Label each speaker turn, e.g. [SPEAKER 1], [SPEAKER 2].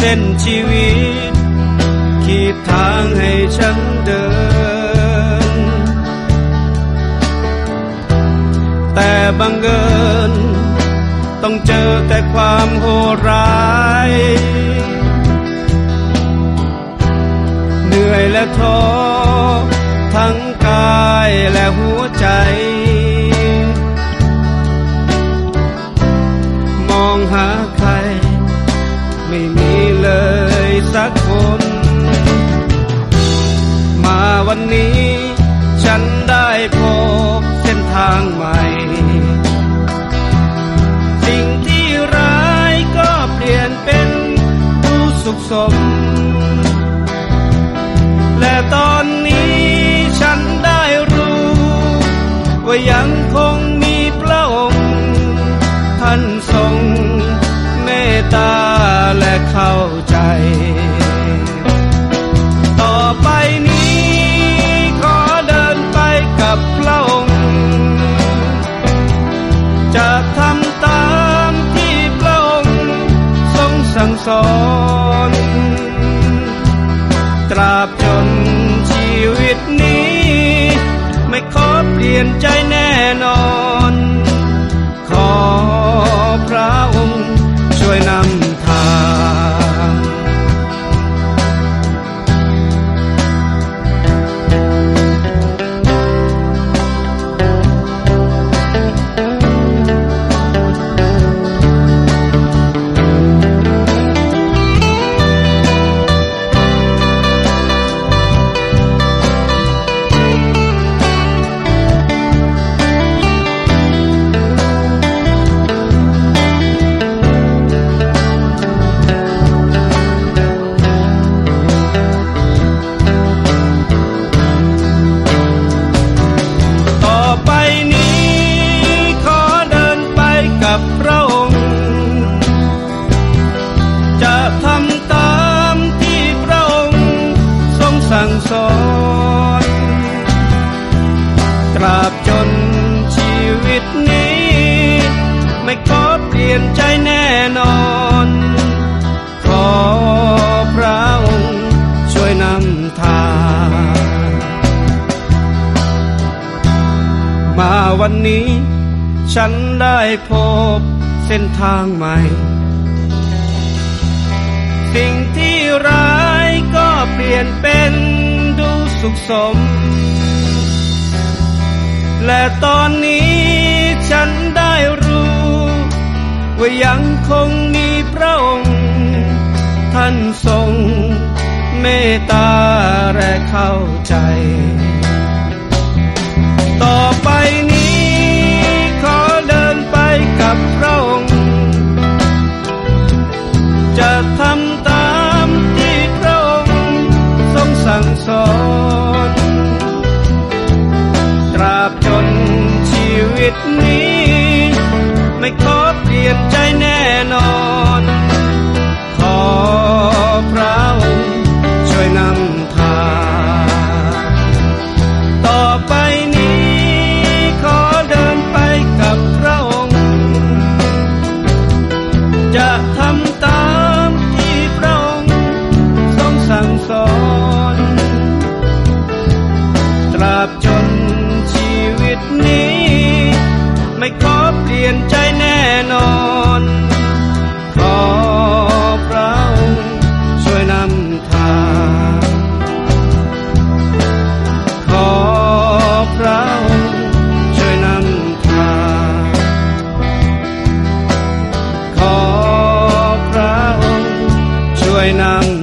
[SPEAKER 1] ส้นชีวิต ขีดทางให้ฉันเดิน แต่บังเอิญต้องเจอแต่ความโหดร้าย เหนื่อยและท้อทั้งกายและหัวใจ กคน มาวันนี้ ฉันได้พบเส้นทางใหม่ สิ่งที่ร้ายก็เปลี่ยนเป็นผู้สุขสม และตอนนี้ฉันได้รู้ ว่ายังคงมีพระองค์ ท่านทรงเมตตาและเข้าใจ ราบจนชีวิตนี้ ไม่ขอเปลี่ยนใจ สั่งสอน ตราบจนชีวิตนี้ ไม่ขอเปลี่ยนใจแน่นอน ขอพระองค์ช่วยนำทางมาวันนี้ ฉันได้พบเส้นทางใหม่ สิ่งที่ร้ายก็เปลี่ยนเป็น สุขสม และตอนนี้ฉันได้รู้ ว่ายังคงมีพระองค์ ท่านทรงเมตตาและเข้าใจ ng